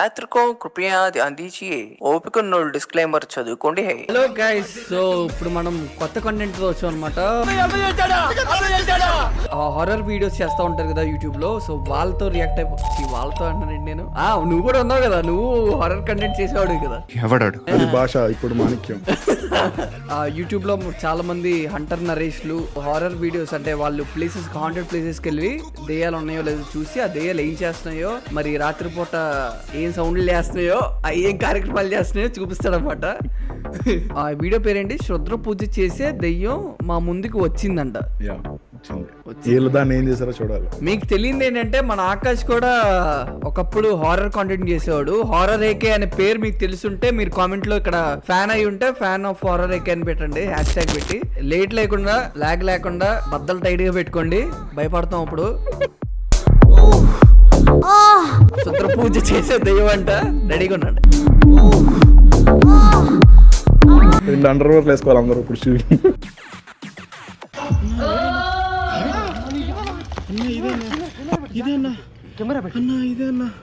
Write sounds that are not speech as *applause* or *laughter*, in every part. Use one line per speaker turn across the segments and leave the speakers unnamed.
యాత్రికో కృపయా అందించి ఓపికన్నోళ్ళు డిస్క్లైమర్ చదువుకోండి.
హలో గైస్ సో ఇప్పుడు మనం కొత్త కంటెంట్ వచ్చాం అనమాట హారర్ వీడియోస్ చేస్తా ఉంటారు కదా యూట్యూబ్లో సో వాళ్ళతో రియాక్ట్ అయిపోయి వాళ్ళతో అంటానండి నేను. ఆ నువ్వు కూడా ఉన్నావు కదా నువ్వు హారర్ కంటెంట్ చేసేవాడు కదా.
ఎవడాడు?
భాష ఇప్పుడు మాణిక్యం. *laughs*
ఆ యూట్యూబ్ చాలా మంది హంటర్ నరేష్లు హారర్ వీడియోస్ అంటే వాళ్ళు ప్లేసెస్ హాంటెడ్ ప్లేసెస్కి వెళ్ళి దెయ్యాలు ఉన్నాయో లేదో చూసి ఆ దెయ్యాలు ఏం చేస్తున్నాయో మరి రాత్రిపూట ఏం సౌండ్లు చేస్తున్నాయో ఏం కార్యక్రమాలు చేస్తున్నాయో చూపిస్తాడనమాట ఆ వీడియో పేరేంటి? శుద్ర పూజ చేసే దెయ్యం మా ముందుకు వచ్చిందంట.
వీళ్ళు దాన్ని ఏం చేశారో చూడాలి.
మీకు తెలియంది ఏంటంటే మన ఆకాష్ కూడా ఒకప్పుడు హారర్ కాంటెంట్ చేసేవాడు. హారర్ ఏకే అనే పేరు మీకు తెలుసుంటే మీరు కామెంట్లో ఇక్కడ ఫ్యాన్ అయి ఉంటే ఫ్యాన్ ఆఫ్ హారర్ ఏకే అని పెట్టండి హ్యాష్ ట్యాగ్ పెట్టి. లేట్ లేకుండా లాగ్ లేకుండా బద్దలు టైట్గా పెట్టుకోండి. భయపడతాం అప్పుడు. శుద్ర పూజ చేసే దెయ్యం అంట. రెడీగా ఉండండి
రెండు అండర్ వేసుకోవాలి అందరూ ఇప్పుడు షూ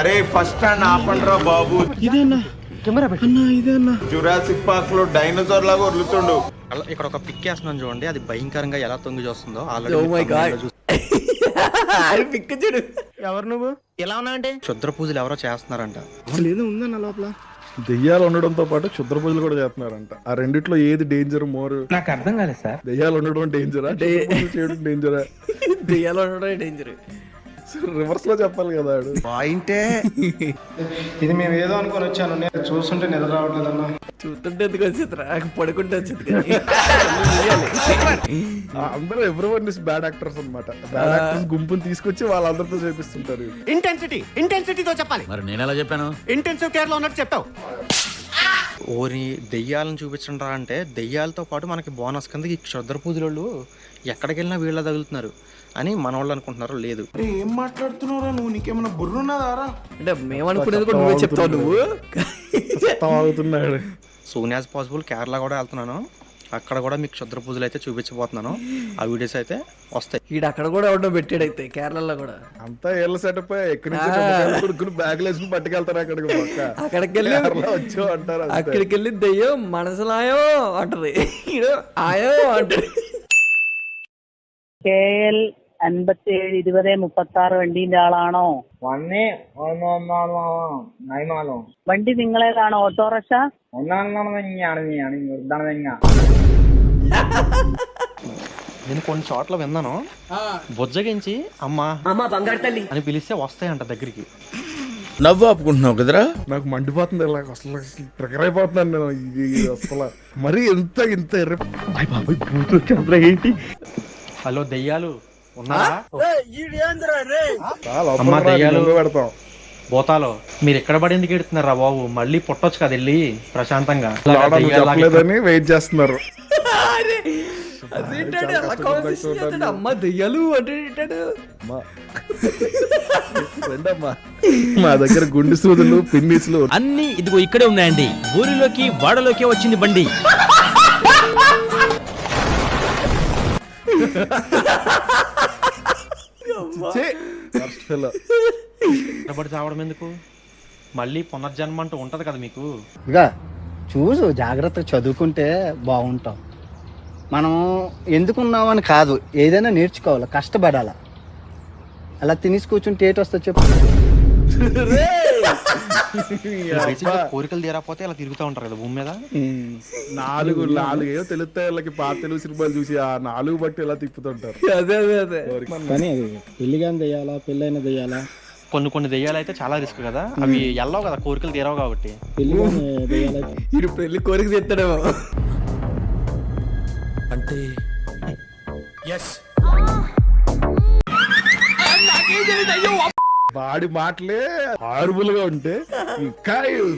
అరే ఫస్ట్ స్టాండ్ ఆపండ్రా బాబు. ఇదేనా జురాసిక్ పార్క్లో డైనోసార్ లాగా వదులుతుండు.
అలా ఇక్కడ ఒక పిక్ వేస్తున్నాను చూడండి. అది భయంకరంగా ఎలా తొంగి చూస్తుందో
ఓ మై గాడ్ అది పిక్ చూడు.
ఎవరు నువ్వు? ఎలా ఉన్నావంటే? క్షుద్ర పూజలు ఎవరో చేస్తున్నారంట.
దెయ్యాలు ఉండడంతో పాటు క్షుద్ర పూజలు కూడా చేస్తున్నారంట. ఆ రెండిట్లో ఏది డేంజర్ మోర్
నాకు అర్థం కాలేదు సార్.
దెయ్యాలు ఉండడం డేంజరా చేయడం డేంజరా
దెయ్యాలు ఉండడం డేంజర్
రివర్స్లో చెప్పాలి కదా ఆడు
పాయింటే
ఇది మేము ఏదో అనుకొని వచ్చాను. నేను చూస్తుంటే నిద్ర రావట్లేదు అన్న.
చూస్తుంటే ఎందుకు వచ్చింది? నాకు పడుకుంటే వచ్చింది కానీ.
అందరూ ఎవరి one is bad actors bad actors గుంపుని తీసుకొచ్చి వాళ్ళందరితో చేపిస్తుంటారు.
ఇంటెన్సిటీ ఇంటెన్సిటీతో చెప్పాలి.
మరి నేను ఎలా చెప్పాను?
ఇంటెన్సివ్ కేర్లో ఉన్నట్టు చెప్పావు
ఓరి దెయ్యాలను చూపించండి రా అంటే దెయ్యాలతో పాటు మనకి బోనస్ కింద ఈ క్షుద్ర పూజలు ఎక్కడికి వెళ్ళినా వీళ్ళ తగులుతున్నారు. అని మన వాళ్ళు అనుకుంటున్నారు లేదు
ఏం మాట్లాడుతున్నారా నువ్వు? నీకేమైనా బుర్రున్నదారా?
అంటే మేము అనుకునేది కూడా చెప్తావు నువ్వు.
అవుతున్నాడు
సూన్ యాజ్ పాసిబుల్ కేరళ కూడా వెళ్తున్నాను. అక్కడ కూడా మీకు క్షుద్ర పూజలు అయితే చూపించబోతున్నాను. ఆ వీడియోస్ అయితే వస్తాయి.
ఈడ అక్కడ కూడా ఎవడో పెట్టాడు అయితే కేరళలో కూడా.
అంతా ఏళ్ళ సెటప్ ఎక్కడికి బ్యాగ్ కొడుకుని వేసుకుని పట్టుకెళ్తారు అక్కడికి
అక్కడికి వెళ్ళి
వచ్చో అంటారు
అక్కడికి వెళ్ళి దెయ్యం మనసులాయో అంటది. ఆయో అంటది.
కేఎల్ അൻപത്തി ഏഴ് ഇരുപത് മുപ്പത്തി ആറ് വണ്ടീന്റെ ആളാണോ
വന്നേ ഒന്ന് ഒന്നാണോ നൈമാണോ
വണ്ടി നിങ്ങളേതാണോ ഓട്ടോറിക്ഷ
ഒന്നാണെന്നാണ് തന്നെയാണ് ഞാൻ ഇതാണ് തന്നെ
నేను కొన్ని చోట్ల విన్నాను బుజ్జగించి అమ్మా అని పిలిస్తే వస్తాయంట దగ్గరికి
నవ్వు ఆపుకుంటున్నావు కదరా
నాకు మండిపోతుంది ఇలా అసలు ట్రిగర్ అయిపోతున్నాను నేను ఇది- ఇది అసలు మరి ఎంత ఇంత ఎర్ర
హలో దెయ్యాలు ఉన్నారా
చాలా
అమ్మ, దెయ్యాలు.
పెడతాం.
మీరు ఎక్కడ పడి ఎందుకు ఎడుతున్నారా బాబు? మళ్ళీ పుట్టొచ్చు కదా వెళ్ళి ప్రశాంతంగా.
చెప్పలేదని వెయిట్ చేస్తున్నారు.
అదేంటాడు అలా conversation చేస్తాడు? అమ్మ దెయ్యాలు
మా దగ్గర గుండె సూదులు పిన్నిస్లు.
అన్ని ఇదిగో ఇక్కడే ఉన్నాయండి. ఊరిలోకి వాడలోకి వచ్చింది బండి. *laughs*
ఛీ, worst fellow.
పడి చావడం ఎందుకు? మళ్ళీ పునర్జన్మ అంటూ ఉంటది కదా మీకు.
ఇక చూసు జాగ్రత్త చదువుకుంటే బాగుంటాం. మనం ఎందుకున్నామని కాదు ఏదైనా నేర్చుకోవాలి కష్టపడాలి. అలా తినేసి కూర్చుంటే ఏటి వస్తా చెప్పు *laughs*
కోరికలు తీరకపోతే ఇలా తిరుగుతూ ఉంటారు కదా భూమి మీద?
నాలుగు నాలుగు ఏదో తెలుస్తాయి వాళ్ళకి పాత తెలుగు సినిమాలు చూసి ఆ నాలుగు బట్టి ఇలా తిప్పుతుంటారు. *laughs*
అదే అదే అదే.
కానీ అది పెళ్ళి కానీ దెయ్యాలా పెళ్ళైన దెయ్యాలా
కొన్ని కొన్ని దెయ్యాలు అయితే చాలా రిస్క్ కదా. అవి ఎల్లవు కదా కోరికలు తీరవు కాబట్టి.
ఈడు పెళ్ళి కోరిక తెస్తాడేమో.
అంటే
వాడి మాటలే హార్బుల్గా ఉంటే ఇంకా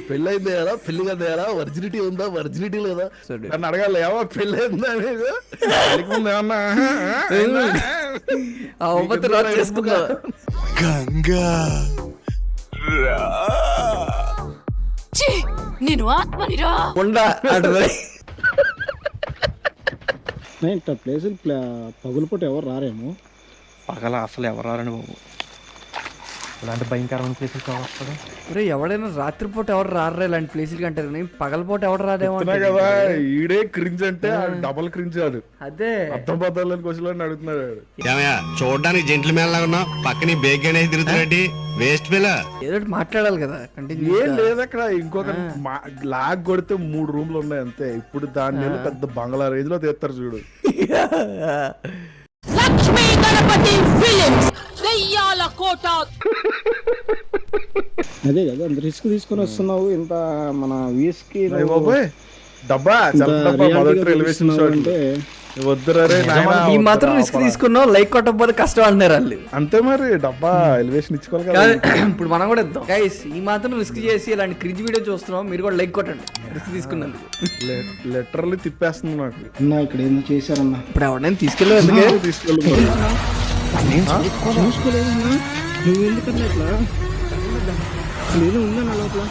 పెళ్ళైంది కదా పెళ్ళి కదా వర్జినిటీ ఉందా వర్జినిటీ లేదా? నన్ను అడగాలి ఏమో పెళ్ళైందా ఏమన్నా
రాజు చేసుకుందా?
నేను ఆత్మనిరా.
ఉండా
ఇట్లా ప్లేసులు పగులు పూట ఎవరు రారేమో?
పగల అసలు ఎవరు రారని బాబు? ఇలాంటి భయంకరమైన ప్లేసులు వస్తాడు
ఒరే ఎవడైనా రాత్రిపూట ఎవరు రారా ఇలాంటి ప్లేసులకి అంటారు నేను పగలపూట ఎవడు రాదేమో.
కదా ఈడే క్రింజ్ అంటే డబల్ క్రింజ్ ఆడు
అదే.
అర్థం పద్దాలని క్వశ్చన్ అడుగుతున్నాడు ఆడు.
చూడడానికి జెంట్లు మేళ ఉన్నా పక్కన బేగ్ అనేది తిరుగుతున్నట్టు వేస్ట్ పిల్ల
ఏదో మాట్లాడాలి కదా కంటిన్యూ
ఏం లేదు అక్కడ ఇంకొక మా- లాగ్ కొడితే మూడు రూమ్లు ఉన్నాయి అంతే. ఇప్పుడు ఏమో పెద్ద బంగ్లా రేంజ్లో తీస్తారు చూడు. *laughs*
లక్ష్మీ గణపతి ఫిలిమ్స్ దెయ్యాల కోట.
అదే కదా అంత రిస్క్ తీసుకొని వస్తున్నావు ఇంత మన
వ్యూస్కి డబ్బా డబ్బా మొదటి
ఈ మాత్రం రిస్క్. తీసుకున్నావు లైక్ కొట్టకపోతే కష్టం అంటున్నారు వాళ్ళు.
అంతే మరి డబ్బా ఎలివేషన్ ఇచ్చుకోవాలి కదా. *clears throat*
ఇప్పుడు మనం కూడా ఇద్దాం. గైస్ ఈ మాత్రం రిస్క్ చేసి ఇలాంటి క్రిజ్ వీడియో చూస్తున్నాం మీరు కూడా లైక్ కొట్టండి. రిస్క్ తీసుకున్నందుకు.
లిటరల్లీ తిప్పేస్తుంది నాకు.
అన్న ఇక్కడ ఏమో చేశారన్న?
ఇప్పుడు ఎవడైనా తీసుకెళ్ళి ఎందుకే?
తీసుకెళ్ళి
చూసుకోలేదన్నా నువ్వు ఎందుకన్నా ఇట్లా? నేను ఉందన్న లోపల?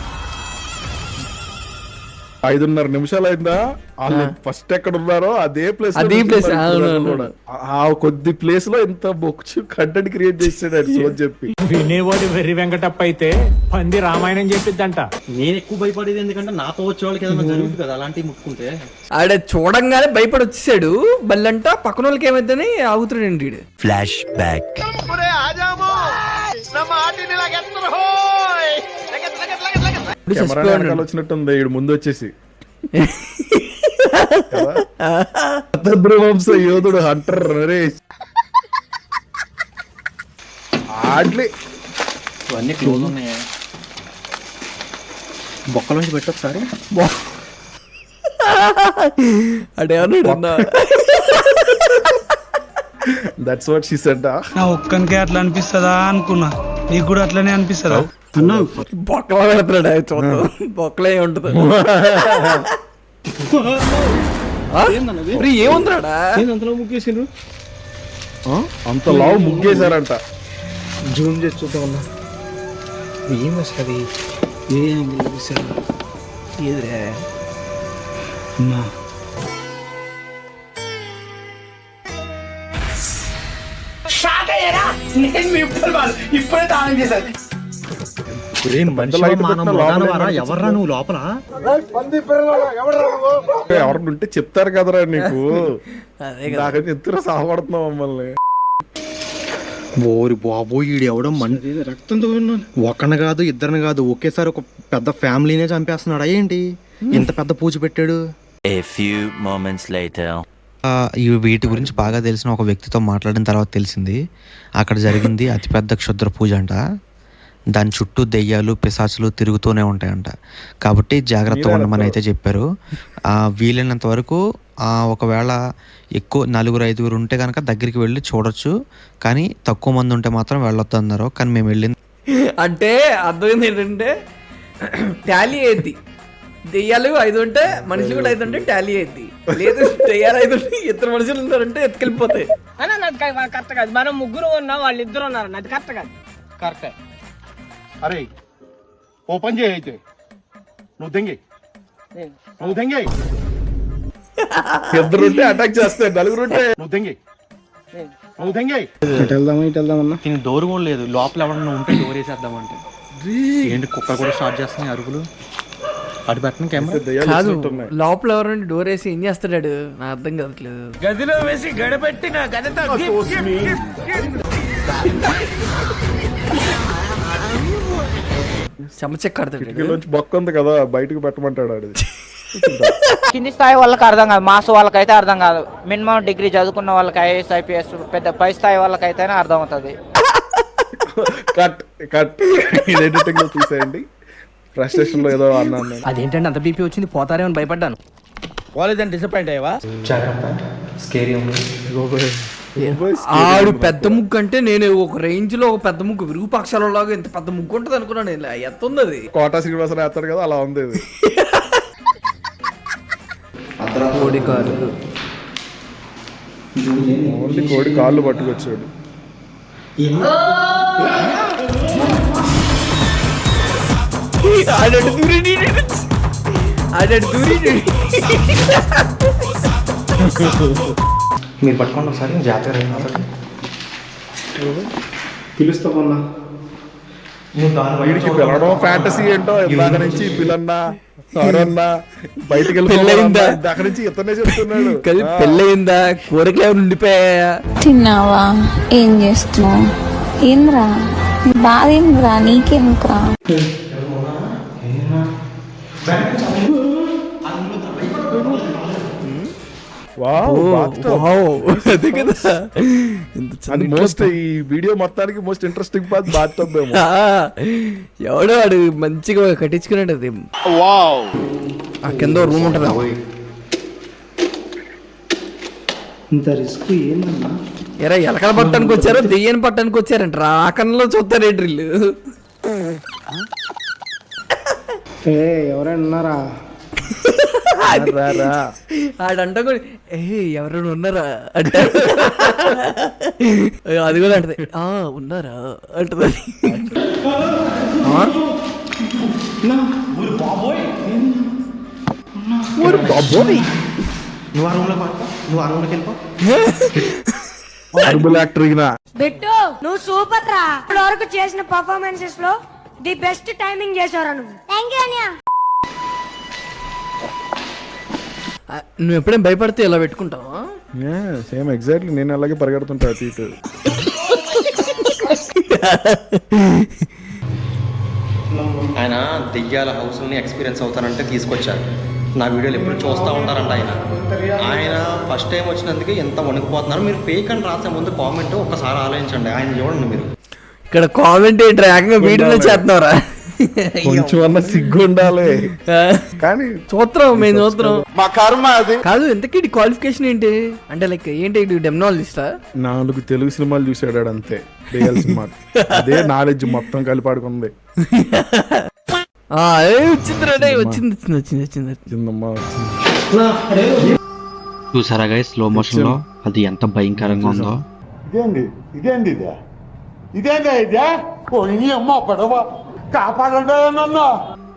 ఐదున్నర నిమిషాలు అయిందా వాళ్ళు ఫస్ట్ ఎక్కడ ఉన్నారో అదే ప్లేస్
అదే అవును.
ఆ కొద్ది ప్లేస్లో ఇంత బొచ్చు కంటెంట్ క్రియేట్ చేసాడు ఆయన *laughs* సో చెప్పి.
వినేవాడు వెర్రి వెంకటప్ప అయితే పంది రామాయణం చెప్పిద్దంట.
నేను ఎక్కువ భయపడేది ఎందుకంటే నాతో వచ్చే వాళ్ళకి ఏదైనా జరుగుతుంది కదా అలాంటివి ముట్టుకుంటే.
ఆడ చూడంగానే భయపడి వచ్చేసాడు బల్లంట పక్కన వాళ్ళకి ఏమైందని ఆగుతున్నాడు వీడు
ఫ్లాష్ బ్యాక్.
వెనకాల వచ్చినట్టుంది ఈడు ముందు వచ్చేసి *laughs* యోధుడు హంటర్ నరేష్. ఆడ్లీ
ఇవన్నీ క్లోజ్ ఉన్నాయి. బొక్కలోంచి పెట్టి ఒకసారి.
అడేమన్నాడు
దట్స్ వాట్ షీ సెడ్
నా ఒక్కనికే అట్లా అనిపిస్తుందా అనుకున్నా. నీకు కూడా అట్లనే అనిపిస్తుందా?
బొక్కలో పెడుతున్నాడు ఆయన చూద్దాం బొక్కలో ఉంటుంది. ఆ? మరి ఏముందిరాడా
అంతలో ముగ్గేసిండ్రు?
అంత లావు ముగ్గేశారంట.
జూమ్ చేసి చూద్దామన్నా ఏం వస్తుంది ఏ యాంగిల్ చూసారు
ఏదిరే?
అమ్మా
మనిషి
లైట్
మానవ
పెట్టిన లోపలే
మగానవారా?
నడిపించు.
ఎవర్రా నువ్వు లోపల?
ఎవరిని ఉంటే చెప్తారు కదరా నీకు. *laughs*
అదే కదా.
నాకైతే ఎంతలో సహపడుతున్నావు మమ్మల్ని.
ఓరి బాబు ఈడు ఎవడో మన
రక్తంతో ఉన్నాను
ఒకరిని కాదు ఇద్దరిని కాదు ఒకేసారి ఒక పెద్ద ఫ్యామిలీనే చంపేస్తున్నాడు ఏంటి? ఇంత పెద్ద పూజ పెట్టాడు. ఈ వీటి గురించి బాగా తెలిసిన ఒక వ్యక్తితో మాట్లాడిన తర్వాత తెలిసింది. అక్కడ జరిగింది అతిపెద్ద క్షుద్ర పూజ అంట. దాని చుట్టూ దెయ్యాలు పిశాచులు తిరుగుతూనే ఉంటాయంట. కాబట్టి జాగ్రత్తగా ఉండమని అయితే చెప్పారు. ఆ, వీలైనంత వరకు ఆ, ఒకవేళ ఎక్కువ నలుగురు ఐదుగురు ఉంటే కనుక దగ్గరికి వెళ్ళి చూడొచ్చు. కానీ తక్కువ మంది ఉంటే మాత్రం వెళ్ళొద్దు అన్నారు కానీ మేము వెళ్ళింది *laughs*
అంటే అర్థమైంది ఏంటంటే టాలీ అయ్యింది దెయ్యాలు ఐదు ఉంటే మనుషులు కూడా ఐదు ఉంటే టాలీ అయ్యింది లేదు దెయ్యాలు ఐదు ఉంటే ఇద్దరు మనుషులు ఉన్నారంటే ఎత్తుకెళ్ళిపోతాయి.
కరెక్ట్ కాదు. మనం ముగ్గురు ఉన్నాం వాళ్ళు ఇద్దరు ఉన్నారు అది కరెక్ట్ కాదు.
కరెక్టే. అరే ఓపెన్ చేయి అయితే. నువ్వు దెంగి. నువ్వు దెంగి
ఇద్దరు ఉంటే అటాక్ చేస్తే నలుగురు ఉంటే.
నువ్వు దెంగి. నువ్వు దెంగి
ఇటు వెళ్దామా ఇటు వెళ్దామన్నా
దీనికి డోర్ కూడా లేదు. లోపల ఎవరన్నా ఉంటే డోర్ వేసేద్దామంటే. ఏంటి కుక్కలు కూడా స్టార్ట్ చేస్తున్నాయి అరుగులు? అటు పెట్టిన కెమెరా?
కాదు. లోపల ఎవరండి డోర్ వేసి ఏం చేస్తాడు నా అర్థం కావట్లేదు.
గదిలో వేసి గడపెట్టిన గదతో
చెమచెక్కాడతాడు
బొక్క ఉంది కదా బయటకు పెట్టమంటాడు ఆడు *laughs*
కింది స్థాయి వాళ్ళకి అర్థం కాదు మాస్ వాళ్ళకైతే అర్థం కాదు. మినిమం డిగ్రీ చదువుకున్న వాళ్ళకి ఐఏఎస్ ఐపీఎస్ పెద్ద పై స్థాయి వాళ్ళకైతేనే అర్థం అవుతుంది
కట్ కట్. ఇది ఎడిటింగ్లో తీసేయండి. ఫ్రస్ట్రేషన్లో ఏదో అన్నాను నేను.
అదేంటంటే అంత బీపీ వచ్చింది? పోతారేమని భయపడ్డాను.
కాలేజ్ డిసప్పాయింట్ అయ్యవా?
ఆడు పెద్ద ముగ్గు అంటే నేను ఒక రేంజ్లో ఒక పెద్ద ముగ్గు విరూపాక్షాల లాగా ఇంత పెద్ద ముగ్గు ఉంటుంది అనుకున్నాను ఇలా ఎంత ఉంది అది
కోటా శ్రీనివాసరావు వేస్తాడు కదా అలా ఉంది ఇది.
కోడి కాదు
ఓన్లీ కోడి కాళ్ళు పట్టుకొచ్చాడు.
ఆడడు దూరి ఆడడు దూరి
మీరు పట్టుకోండి ఒకసారి జాతర
పిలుస్తామన్నా
వీడికి పిలవడం ఫ్యాంటసీ ఏంటో నుంచి పిల్లన్నా సారన్నా బయటికి
పెళ్ళయిందా?
వెళ్ళిపోయిందా ఇందాక నుంచి ఇతనే చెప్తున్నాడు.
కదా
ఆ.
పెళ్ళయిందా? కోరికలు ఏమైనా ఉండిపోయాయా?
తిన్నావా? ఏం చేస్తున్నావు? ఏంద్రా? బాధ ఏంద్రా? నీకెందుకురా?
అదే కదా *laughs* *laughs*
అది మోస్ట్ ఈ వీడియో మొత్తానికి most interesting part bathtub
ఎవడో వాడు మంచిగా కట్టించుకున్నాడు అది. ఆ కింద రూమ్ ఉంటుందా.
ఇంత రిస్క్ ఏందన్నా
ఎరా ఎలకల పట్టడానికి వచ్చారో దెయ్యాన్ని పట్టడానికి వచ్చారంట. ఆకరణలో చూస్తారేంటి వీళ్ళు
ఏ ఎవరైనా ఉన్నారా.
ఆడంట కూడా ఏ ఎవరైనా ఉన్నారా? అంటే అది కూడా అంటది. ఆ ఉన్నారా? అంటది. ఆ?
బాబోయ్. అరుబుల్ యాక్టర్ ఈయన.
బిట్టు నువ్వు సూపర్ రా. ఇప్పటి వరకు చేసిన పర్ఫార్మెన్సెస్లో ది బెస్ట్ టైమింగ్ చేసావురా నువ్వు? Thank you
Anya. నువ్వు ఎప్పుడైనా భయపడితే ఇలా పెట్టుకుంటావా?
Same exactly. నేను అలాగే పరిగెడుతుంటా అటు ఇటు.
ఆయన దెయ్యాల హౌస్ని ఎక్స్పీరియన్స్ అవుతారంటే తీసుకొచ్చారు. నా వీడియోలు ఎప్పుడు చూస్తూ ఉంటారంట ఆయన. ఆయన ఫస్ట్ టైం వచ్చినందుకే ఎంత వణికిపోతున్నారు. మీరు ఫేక్ అని రాసే ముందు కామెంట్ ఒక్కసారి ఆలోచించండి. ఆయన చూడండి మీరు.
ఇక్కడ కామెంట్ ఏంటి ఏకంగా వీడియోలో చేస్తున్నారా
కొంచెం అన్న సిగ్గు ఉండాలి కానీ
చూస్తున్నాం మేము చూస్తున్నాం
మా కర్మ అది.
కాదు ఎంతకీ క్వాలిఫికేషన్ ఏంటి? అంటే లైక్ ఏంటి డెమనాలజిస్టా
నాలుగు తెలుగు సినిమాలు చూసాడు అంతే. Real cinema. అదే నాలెడ్జ్ మొత్తం కలిపాడుకుంది
వచ్చింది వచ్చింది వచ్చింది వచ్చింది వచ్చింది.
చిన్నమ్మ వచ్చింది.
చూసారా గై స్లో మోషన్లో? అది ఎంత భయంకరంగా ఉందో.
ఇదేంది ఇదేంది ఇదే? ఇదేందా ఇదే? అమ్మ పడవ?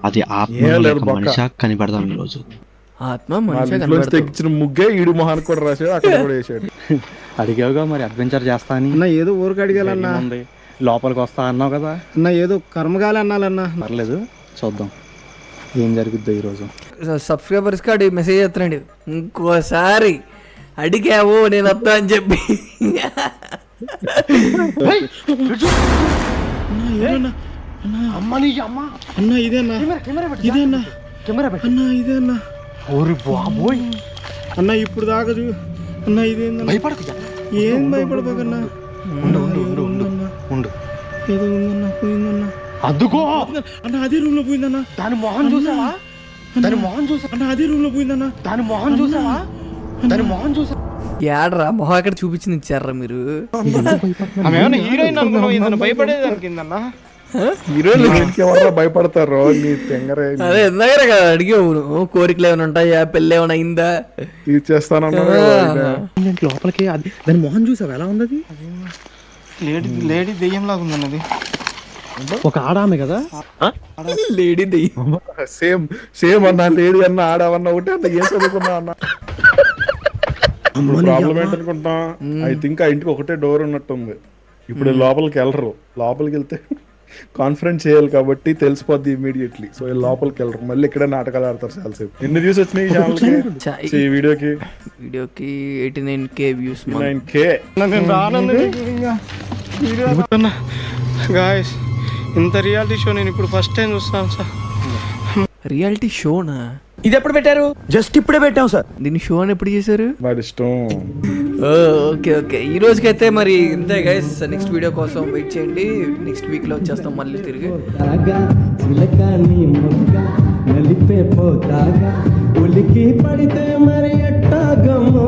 అది ఆత్మ. మనిషి కనిపెడదాం ఈ రోజు
ఆత్మ మనిషి
తెచ్చిన ముగ్గే ఈడు మొహానికి కూడా రాశాడు అక్కడ కూడా వేసాడు. *laughs*
అడిగావుగా మరి అడ్వెంచర్ చేస్తా అని?
అన్న ఏదో ఊరికి అడిగాలన్నా.
లోపలికి వస్తా అన్నావు కదా?
అన్న ఏదో కర్మగాలి అన్నాలన్నా.
పర్లేదు చూద్దాం. ఏం జరుగుద్దో ఈరోజు?
సబ్స్క్రైబర్స్కి అడిగి మెసేజ్ చేస్తున్నాడు. ఇంకోసారి అడిగావు నేను వస్తా అని చెప్పి. *laughs*
అమ్మ నీ అమ్మ.
అన్న ఇదేనా? ఇదేనా? అన్న ఇదేనా?
ఓరి బాబోయ్.
అన్న ఇప్పుడు దాకా చూ అన్న ఇదేందన్న?
భయపడకు
ఏం భయపడబోకన్నా
ఉండు ఉండు ఉండు ఉండు ఉండు
ఏదో ఉందన్న పోయిందన్న.
అద్దుకో.
అన్న అదే రూమ్లో పోయిందన్న.
దాని మొహం చూసావా? దాని మొహం చూసా
అన్న అదే రూమ్లో పోయిందన్న.
దాని మొహం చూసావా? దాని మొహం చూసా
ఏడరా మొహం ఎక్కడ చూపించింది ఇచ్చారా మీరు?
హీరోయిన్ అనుకున్నావు భయపడేదానికి *laughs*
హీరోలు
ఎవరో భయపడతారో? నీ తెంగరే
అదే ఎందాక కదా అడిగావు నువ్వు. కోరికలు ఏమైనా ఉంటాయా? పెళ్ళి ఏమైనా అయిందా?
ఇది ఆయన.
లోపలికి? అది దాని మొహం చూసావు? ఎలా ఉంది అది?
లేడీ లేడీ దెయ్యం లాగా ఉందన్నది
ఒక ఆడామే కదా?
లేడీ దెయ్యం.
సేమ్ సేమ్ అన్న లేడీ అన్న ఆడవన్న ఒకటి అన్న ఏం చదువుకున్నా అన్న? ప్రాబ్లం ఏంటనుకుంటాం ఐ థింక్ ఆ ఇంటికి ఒకటే డోర్ ఉన్నట్టుంది. ఇప్పుడు లోపలికి వెళ్ళరు. లోపలికి వెళ్తే కాన్ఫరెన్స్ చేయాలి కాబట్టి తెలిసిపోద్ది ఇమీడియట్లీ సో లోపలికి వెళ్ళరు. మళ్ళీ ఇక్కడే నాటకాలు ఆడతారు చాలాసేపు. ఎన్ని వ్యూస్ వచ్చినాయి ఈ వీడియోకి?
వీడియోకి eighty
nine K
views nine K guys ఇంత రియాలిటీ షో నేను ఇప్పుడు ఫస్ట్ టైం చూస్తాను సార్.
రియాలిటీ షోనా
ఇది ఎప్పుడు పెట్టారు?
జస్ట్ ఇప్పుడే పెట్టాం సార్.
దీన్ని షో అని ఎప్పుడు చేశారు?
వాడి ఇష్టం.
Okay okay. ఈ రోజుకైతే మరి ఇంతే గైస్ నెక్స్ట్ వీడియో కోసం వెయిట్ చేయండి. నెక్స్ట్ వీక్లో వచ్చేస్తాం మళ్ళీ తిరిగి.
నలిపే పోతాగా. ఉలికి పడితే మరి ఎట్టాగమో